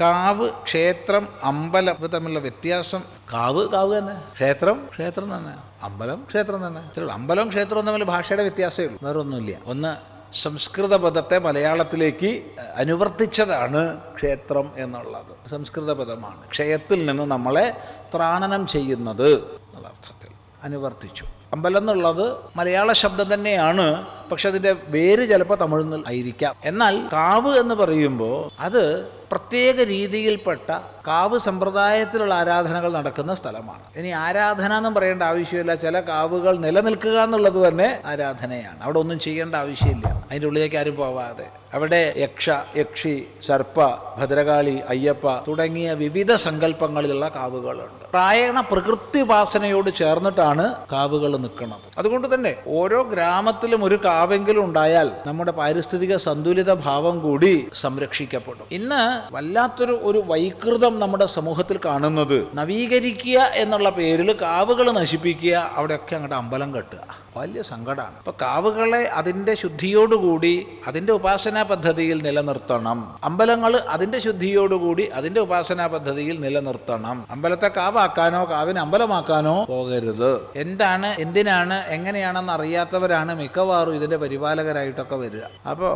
കാവ് ക്ഷേത്രം അമ്പലം തമ്മിലുള്ള വ്യത്യാസം. കാവ് കാവ് തന്നെ. ക്ഷേത്രം ക്ഷേത്രം തന്നെ. അമ്പലം ക്ഷേത്രം തന്നെ. അമ്പലം ക്ഷേത്രവും തമ്മിൽ ഭാഷയുടെ വ്യത്യാസമേ ഉള്ളൂ. വേറെ ഒന്നുമില്ല. ഒന്ന് സംസ്കൃത പദത്തെ മലയാളത്തിലേക്ക് അനുവർത്തിച്ചതാണ് ക്ഷേത്രം എന്നുള്ളത്. സംസ്കൃത പദമാണ്. ക്ഷയത്തിൽ നിന്ന് നമ്മളെ ത്രാണനം ചെയ്യുന്നത് എന്നുള്ള അർത്ഥത്തിൽ. അനുവർത്തിച്ചു. അമ്പലം എന്നുള്ളത് മലയാള ശബ്ദം തന്നെയാണ് പക്ഷെ അതിന്റെ വേര് ചിലപ്പോൾ തമിഴിൽ ആയിരിക്കാം. എന്നാൽ കാവ് എന്ന് പറയുമ്പോൾ അത് പ്രത്യേക രീതിയിൽപ്പെട്ട കാവ് സമ്പ്രദായത്തിലുള്ള ആരാധനകൾ നടക്കുന്ന സ്ഥലമാണ്. ഇനി ആരാധന എന്നും പറയേണ്ട ആവശ്യമില്ല. ചില കാവുകൾ നിലനിൽക്കുക എന്നുള്ളത് തന്നെ ആരാധനയാണ്. അവിടെ ഒന്നും ചെയ്യേണ്ട ആവശ്യമില്ല. അതിന്റെ ഉള്ളിലേക്ക് ആരും പോവാതെ. അവിടെ യക്ഷ യക്ഷി സർപ്പ ഭദ്രകാളി അയ്യപ്പ തുടങ്ങിയ വിവിധ സങ്കല്പങ്ങളിലുള്ള കാവുകളുണ്ട്. പ്രായണ പ്രകൃതി ഉപാസനയോട് ചേർന്നിട്ടാണ് കാവുകൾ നിൽക്കുന്നത് അതുകൊണ്ട് തന്നെ ഓരോ ഗ്രാമത്തിലും ഒരു കാവെങ്കിലും ഉണ്ടായാൽ നമ്മുടെ പാരിസ്ഥിതിക സന്തുലിത ഭാവം കൂടി സംരക്ഷിക്കപ്പെടും. ഇന്ന് വല്ലാത്തൊരു ഒരു വൈകൃതം നമ്മുടെ സമൂഹത്തിൽ കാണുന്നത് നവീകരിക്കുക എന്നുള്ള പേരിൽ കാവുകൾ നശിപ്പിക്കുക അവിടെയൊക്കെ അങ്ങോട്ട് അമ്പലം കെട്ടുക. വലിയ സങ്കടമാണ് അപ്പൊ കാവുകളെ അതിന്റെ ശുദ്ധിയോടുകൂടി അതിന്റെ ഉപാസനാ പദ്ധതിയിൽ നിലനിർത്തണം. അമ്പലങ്ങൾ അതിന്റെ ശുദ്ധിയോടുകൂടി അതിന്റെ ഉപാസനാ പദ്ധതിയിൽ നിലനിർത്തണം. അമ്പലത്തെ കാവാക്കാനോ കാവിനെ അമ്പലമാക്കാനോ പോകരുത്. എന്താണ് എന്തിനാണ് എങ്ങനെയാണെന്ന് അറിയാത്തവരാണ് മിക്കവാറും ഇതിന്റെ പരിപാലകരായിട്ടൊക്കെ വരിക. അപ്പോൾ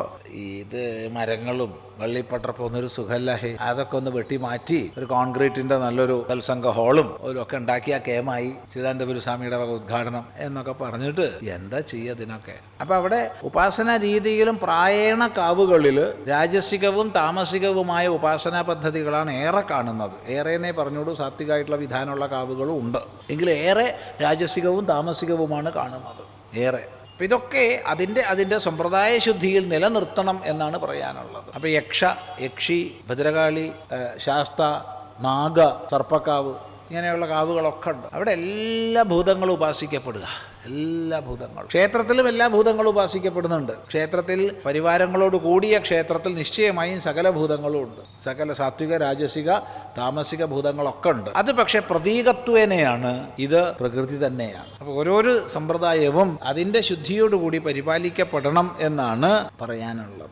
ഇത് മരങ്ങളും വള്ളിപ്പട്ടർപ്പ് ഒന്നൊരു സുഖല്ലാഹേ അതൊക്കെ ഒന്ന് വെട്ടി മാറ്റി ഒരു കോൺക്രീറ്റിന്റെ നല്ലൊരു സത്സംഗ ഹാളും ഒക്കെ ഉണ്ടാക്കിയ കേമായി ചിദാനന്ദപുരി സ്വാമിയുടെ വക ഉദ്ഘാടനം എന്നൊക്കെ പറഞ്ഞിട്ട് എന്താ ചെയ്യുക ഇതിനൊക്കെ? അപ്പൊ അവിടെ ഉപാസന രീതിയിലും പ്രായണ കാവുകളിൽ രാജസികവും താമസികവുമായ ഉപാസനാ പദ്ധതികളാണ് ഏറെ കാണുന്നത്. ഏറെ എന്നേ പറഞ്ഞോളൂ സാത്വികമായിട്ടുള്ള വിധാനമുള്ള കാവുകളും ഉണ്ട്. എങ്കിലും ഏറെ രാജസികവും താമസികവുമാണ് കാണുന്നത്. ഏറെ. അപ്പം ഇതൊക്കെ അതിന്റെ അതിന്റെ സമ്പ്രദായ ശുദ്ധിയിൽ നിലനിർത്തണം എന്നാണ് പറയാനുള്ളത്. അപ്പോൾ യക്ഷ യക്ഷി ഭദ്രകാളി ശാസ്ത നാഗ സർപ്പക്കാവ് ഇങ്ങനെയുള്ള കാവുകളൊക്കെ ഉണ്ട്. അവിടെ എല്ലാ ഭൂതങ്ങളും ഉപാസിക്കപ്പെടുക. എല്ലാ ഭൂതങ്ങളും. ക്ഷേത്രത്തിലും എല്ലാ ഭൂതങ്ങളും ഉപാസിക്കപ്പെടുന്നുണ്ട്. ക്ഷേത്രത്തിൽ പരിവാരങ്ങളോട് കൂടിയ ക്ഷേത്രത്തിൽ നിശ്ചയമായും സകല ഭൂതങ്ങളും ഉണ്ട്. സകല സാത്വിക രാജസിക താമസിക ഭൂതങ്ങളൊക്കെ ഉണ്ട്. അത് പക്ഷേ പ്രതീകത്വേനയാണ്. ഇത് പ്രകൃതി തന്നെയാണ്. അപ്പോൾ ഓരോരോ സമ്പ്രദായവും അതിന്റെ ശുദ്ധിയോടുകൂടി പരിപാലിക്കപ്പെടണം എന്നാണ് പറയാനുള്ളത്.